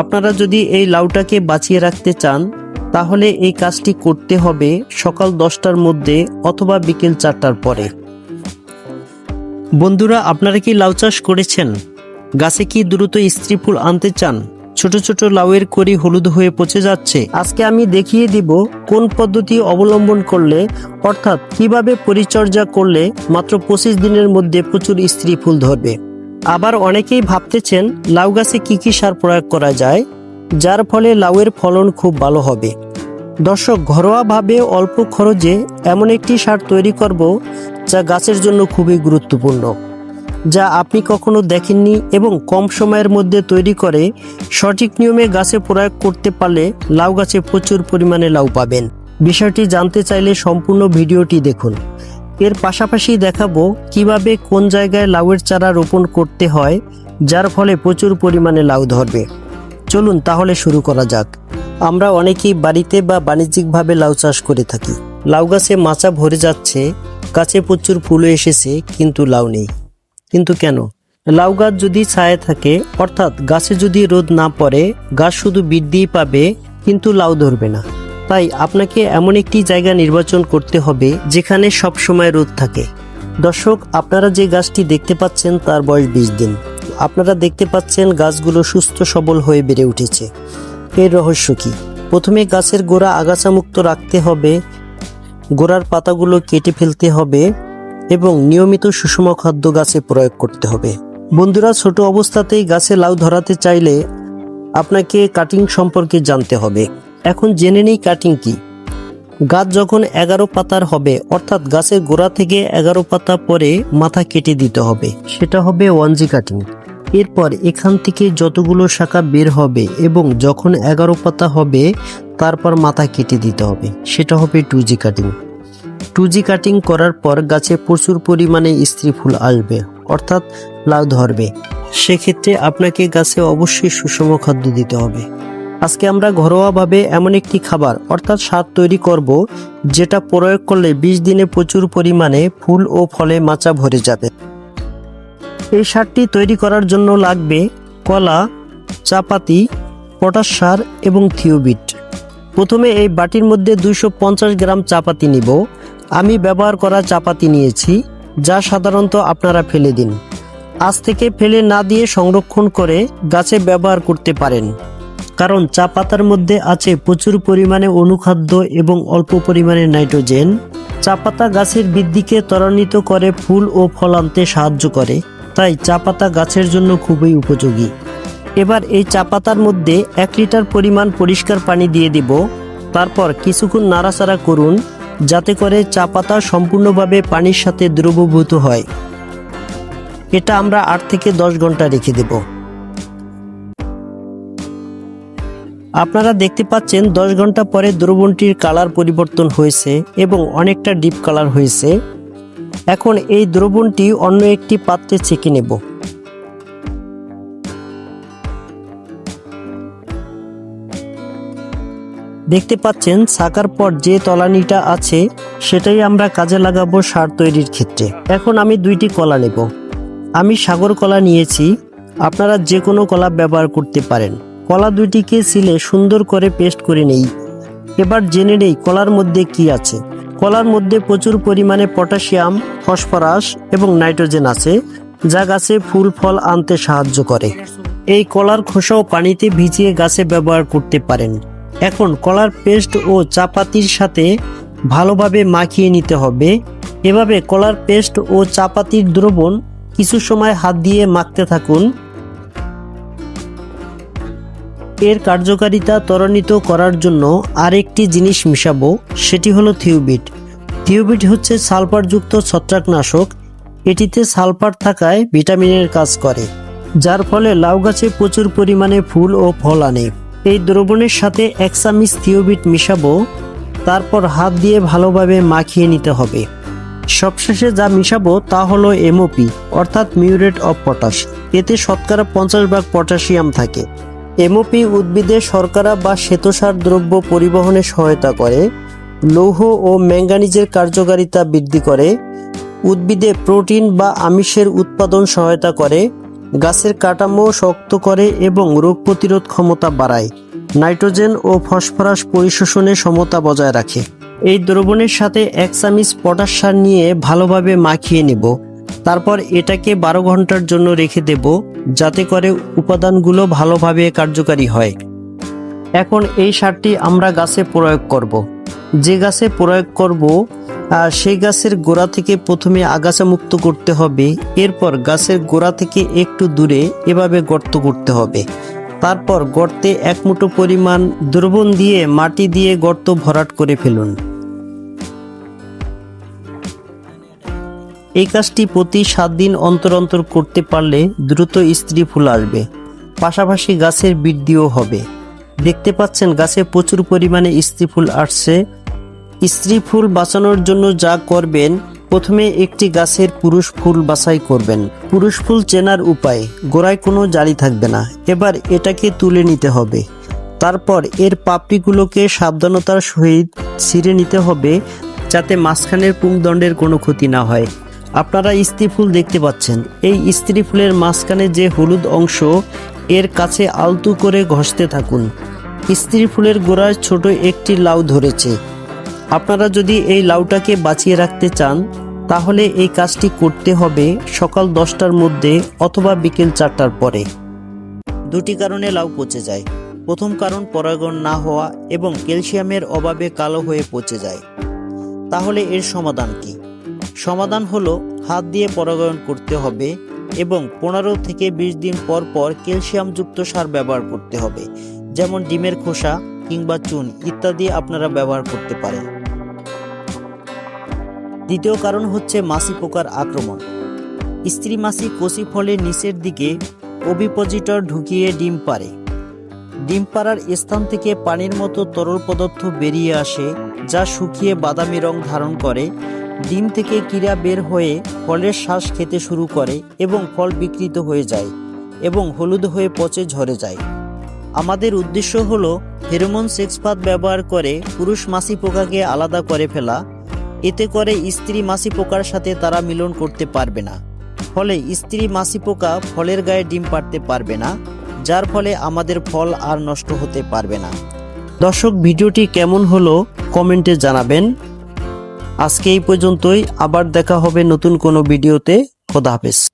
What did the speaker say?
আপনারা যদি এই লাউটাকে বাঁচিয়ে রাখতে চান, তাহলে এই কাজটি করতে হবে সকাল দশটার মধ্যে অথবা বিকেল চারটার পরে। বন্ধুরা, আপনারা কি লাউ চাষ করেছেন? গাছে কি দ্রুত স্ত্রী ফুল আনতে চান? ছোট ছোট লাউয়ের করি হলুদ হয়ে পচে যাচ্ছে। আজকে আমি দেখিয়ে দিব কোন পদ্ধতি অবলম্বন করলে, অর্থাৎ কীভাবে পরিচর্যা করলে মাত্র পঁচিশ দিনের মধ্যে প্রচুর স্ত্রী ফুল ধরবে। আবার অনেকেই ভাবতেছেন লাউ গাছে কী কী সার প্রয়োগ করা যায়, যার ফলে লাউয়ের ফলন খুব ভালো হবে। দর্শক, ঘরোয়াভাবে অল্প খরচে এমন একটি সার তৈরি করব যা গাছের জন্য খুবই গুরুত্বপূর্ণ, যা আপনি কখনো দেখেননি এবং কম সময়ের মধ্যে তৈরি করে সঠিক নিয়মে গাছে প্রয়োগ করতে পারলে লাউ গাছে প্রচুর পরিমাণে লাউ পাবেন। বিষয়টি জানতে চাইলে সম্পূর্ণ ভিডিওটি দেখুন। এর পাশাপাশি দেখাবো কীভাবে কোন জায়গায় লাউয়ের চারা রোপণ করতে হয়, যার ফলে প্রচুর পরিমাণে লাউ ধরবে। চলুন তাহলে শুরু করা যাক। আমরা অনেকেই বাড়িতে বা বাণিজ্যিকভাবে লাউ চাষ করে থাকি। লাউ গাছে মাচা ভরে যাচ্ছে, গাছে প্রচুর ফুলও এসেছে, কিন্তু লাউ নেই। কিন্তু কেন? লাউ গাছ যদি ছায়া থাকে, অর্থাৎ গাছে যদি রোদ না পড়ে, গাছ শুধু বৃদ্ধিই পাবে, কিন্তু লাউ ধরবে না। তাই আপনাকে এমন একটি জায়গা নির্বাচন করতে হবে যেখানে সব সময় রোদ থাকে। দর্শক, আপনারা যে গাছটি দেখতে পাচ্ছেন তার বয়স বিশ দিন। আপনারা দেখতে পাচ্ছেন গাছগুলো সুস্থ সবল হয়ে বেড়ে উঠেছে। এর রহস্য কি? প্রথমে গাছের গোড়া আগাছামুক্ত রাখতে হবে। গোড়ার পাতাগুলো কেটে ফেলতে হবে এবং নিয়মিত সুষম খাদ্য গাছে প্রয়োগ করতে হবে। বন্ধুরা, ছোট অবস্থাতেই গাছে লাউ ধরাতে চাইলে আপনাকে কাটিং সম্পর্কে জানতে হবে। এখন জেনে নেই কাটিং কি। গাছ যখন এগারো পাতার হবে, অর্থাৎ গাছের গোড়া থেকে এগারো পাতা পরে মাথা কেটে দিতে হবে। সেটা হবে ওয়ানজি কাটিং এরপর এখান থেকে যতগুলো শাখা বের হবে এবং যখন এগারো পাতা হবে, তারপর মাথা কেটে দিতে হবে। সেটা হবে two G cutting two G cutting করার পর গাছে প্রচুর পরিমাণে স্ত্রী ফুল আসবে, অর্থাৎ লাউ ধরবে। সেক্ষেত্রে আপনাকে গাছে অবশ্যই সুষম খাদ্য দিতে হবে। আজকে আমরা ঘরোয়াভাবে এমন একটি খাবার, অর্থাৎ সার তৈরি করব, যেটা প্রয়োগ করলে বিশ দিনে প্রচুর পরিমাণে ফুল ও ফলে মাচা ভরে যাবে। এই সারটি তৈরি করার জন্য লাগবে কলা, চাপাতি, পটাশ সার এবং থিওবিট। প্রথমে এই বাটির মধ্যে দুইশো পঞ্চাশ গ্রাম চাপাতি নিব। আমি ব্যবহার করা চাপাতি নিয়েছি, যা সাধারণত আপনারা ফেলে দিন। আজ থেকে ফেলে না দিয়ে সংরক্ষণ করে গাছে ব্যবহার করতে পারেন। কারণ চা পাতার মধ্যে আছে প্রচুর পরিমাণে অনুখাদ্য এবং অল্প পরিমাণে নাইট্রোজেন। চা পাতা গাছের বৃদ্ধিকে ত্বরান্বিত করে ফুল ও ফল আনতে সাহায্য করে, তাই চা পাতা গাছের জন্য খুবই উপযোগী। এবার এই চা পাতার মধ্যে এক লিটার পরিমাণ পরিষ্কার পানি দিয়ে দিব, তারপর কিছুক্ষণ নাড়াচাড়া করুন, যাতে করে চা পাতা সম্পূর্ণভাবে পানির সাথে দ্রবভূত হয়। এটা আমরা আট থেকে দশ ঘণ্টা রেখে দেব। আপনারা দেখতে পাচ্ছেন দশ ঘণ্টা পরে দ্রবণটির কালার পরিবর্তন হয়েছে এবং অনেকটা ডিপ কালার হয়েছে। এখন এই দ্রবণটি অন্য একটি পাত্রে ছেঁকে নেব। দেখতে পাচ্ছেন ছাকার পর যে তলানিটা আছে, সেটাই আমরা কাজে লাগাবো সার তৈরির ক্ষেত্রে। এখন আমি দুইটি কলা নেব। আমি সাগর কলা নিয়েছি। আপনারা যে কোনো কলা ব্যবহার করতে পারেন। কলা দুইটিকে সিলে সুন্দর করে পেস্ট করে নেই। এবার জেনে নেই কলার মধ্যে কি আছে। কলার মধ্যে প্রচুর পরিমাণে পটাশিয়াম, ফসফরাস এবং নাইট্রোজেন আছে, যা গাছে ফুল, ফল আনতে সাহায্য করে। এই কলার খোসাও পানিতে ভিজিয়ে গাছে ব্যবহার করতে পারেন। এখন কলার পেস্ট ও চাপাতির সাথে ভালোভাবে মাখিয়ে নিতে হবে। এভাবে কলার পেস্ট ও চাপাতির দ্রবণ কিছু সময় হাত দিয়ে মাখতে থাকুন। এর কার্যকারিতা ত্বরান্বিত করার জন্য আরেকটি জিনিস মিশাবো, সেটি হলো থিওবিট। থিওবিট হচ্ছে সালফারযুক্ত ছত্রাকনাশক। এটিতে সালফার থাকায় ভিটামিনের কাজ করে, যার ফলে লাউ গাছে প্রচুর পরিমাণে ফুল ও ফল আনে। এই দ্রবণের সাথে এক চামিচ থিওবিট মিশাবো, তারপর হাত দিয়ে ভালোভাবে মাখিয়ে নিতে হবে। সবশেষে যা মিশাবো তা হলো এমওপি অর্থাৎ মিউরেট অফ পটাশ। এতে শতকরা পঞ্চাশ ভাগ পটাশিয়াম থাকে। এমওপি উদ্ভিদে শর্করা বা শ্বেতসার দ্রব্য পরিবহনে সহায়তা করে, লৌহ ও ম্যাঙ্গানিজের কার্যকারিতা বৃদ্ধি করে, উদ্ভিদে প্রোটিন বা আমিষের উৎপাদন সহায়তা করে, গাছের কাঠামো শক্ত করে এবং রোগ প্রতিরোধ ক্ষমতা বাড়ায়, নাইট্রোজেন ও ফসফরাস পরিশোষণে সমতা বজায় রাখে। এই দ্রবণের সাথে এক চামিচ পটাশ সার নিয়ে ভালোভাবে মাখিয়ে নেব। তারপর এটাকে বারো ঘণ্টার জন্য রেখে দেব, যাতে করে উপাদানগুলো ভালোভাবে কার্যকারী হয়। এখন এই সারটি আমরা গাছে প্রয়োগ করব। যে গাছে প্রয়োগ করব সেই গাছের গোড়া থেকে প্রথমে আগাছা মুক্ত করতে হবে। এরপর গাছের গোড়া থেকে একটু দূরে এভাবে গর্ত করতে হবে। তারপর গর্তে এক মুঠো পরিমাণ দ্রবণ দিয়ে মাটি দিয়ে গর্ত ভরাট করে ফেলুন। এই কাজটি প্রতি সাত দিন অন্তর অন্তর করতে পারলে দ্রুত স্ত্রী ফুল আসবে। পাশাপাশি গাছের বৃদ্ধিও হবে। দেখতে পাচ্ছেন, গাছে প্রচুর পরিমাণে স্ত্রী ফুল আসছে। স্ত্রী ফুল বাঁচানোর জন্য যা করবেন, প্রথমে একটি গাছের পুরুষ ফুল বাছাই করবেন। পুরুষ ফুল চেনার উপায়, গোড়ায় কোনো জালি থাকবে না। এবার এটাকে তুলে নিতে হবে। তারপর এর পাপড়িগুলোকে সাবধানতার সহিত ছিঁড়ে নিতে হবে, যাতে মাঝখানের পুংদণ্ডের কোনো ক্ষতি না হয়। আপনারা স্ত্রী ফুল দেখতে পাচ্ছেন। এই স্ত্রী ফুলের মাঝখানে যে হলুদ অংশ, এর কাছে আলতু করে ঘষতে থাকুন। স্ত্রী ফুলের গোড়ায় ছোট একটি লাউ ধরেছে। আপনারা যদি এই লাউটাকে বাঁচিয়ে রাখতে চান, তাহলে এই কাজটি করতে হবে সকাল দশটার মধ্যে অথবা বিকেল চারটার পরে। দুটি কারণে লাউ পচে যায়। প্রথম কারণ পরাগণ না হওয়া এবং ক্যালসিয়ামের অভাবে কালো হয়ে পচে যায়। তাহলে এর সমাধান কি? সমাধান হলো হাত দিয়ে পরাগায়ন করতে হবে এবং পনেরো থেকে বিশ দিন পর পর ক্যালসিয়ামযুক্ত সার ব্যবহার করতে হবে, যেমন ডিমের খোসা কিংবা চুন ইত্যাদি আপনারা ব্যবহার করতে পারেন। দ্বিতীয় কারণ হচ্ছে মাছি পোকার আক্রমণ। স্ত্রী মাছি কচি ফলের নিচের দিকে ওবিপোজিটর ঢুকিয়ে ডিম পারে ডিম পাড়ার স্থান থেকে পানির মতো তরল পদার্থ বেরিয়ে আসে যা শুকিয়ে বাদামি রং ধারণ করে, ডিম থেকে কিরা বের হয়ে ফলের শ্বাস খেতে শুরু করে এবং ফল বিকৃত হয়ে যায় এবং হলুদ হয়ে পচে ঝরে যায়। আমাদের উদ্দেশ্য হল ফেরোমন সেক্সপাত ব্যবহার করে পুরুষ মাসি পোকাকে আলাদা করে ফেলা। এতে করে স্ত্রী মাসি পোকার সাথে তারা মিলন করতে পারবে না। ফলে স্ত্রী মাসি পোকা ফলের গায়ে ডিম পাড়তে পারবে না, যার ফলে আমাদের ফল আর নষ্ট হতে পারবে না। দর্শক, ভিডিওটি কেমন হলো কমেন্টে জানাবেন। আজকে এই পর্যন্তই, আবার দেখা হবে নতুন কোনো ভিডিওতে। খোদা হাফেজ।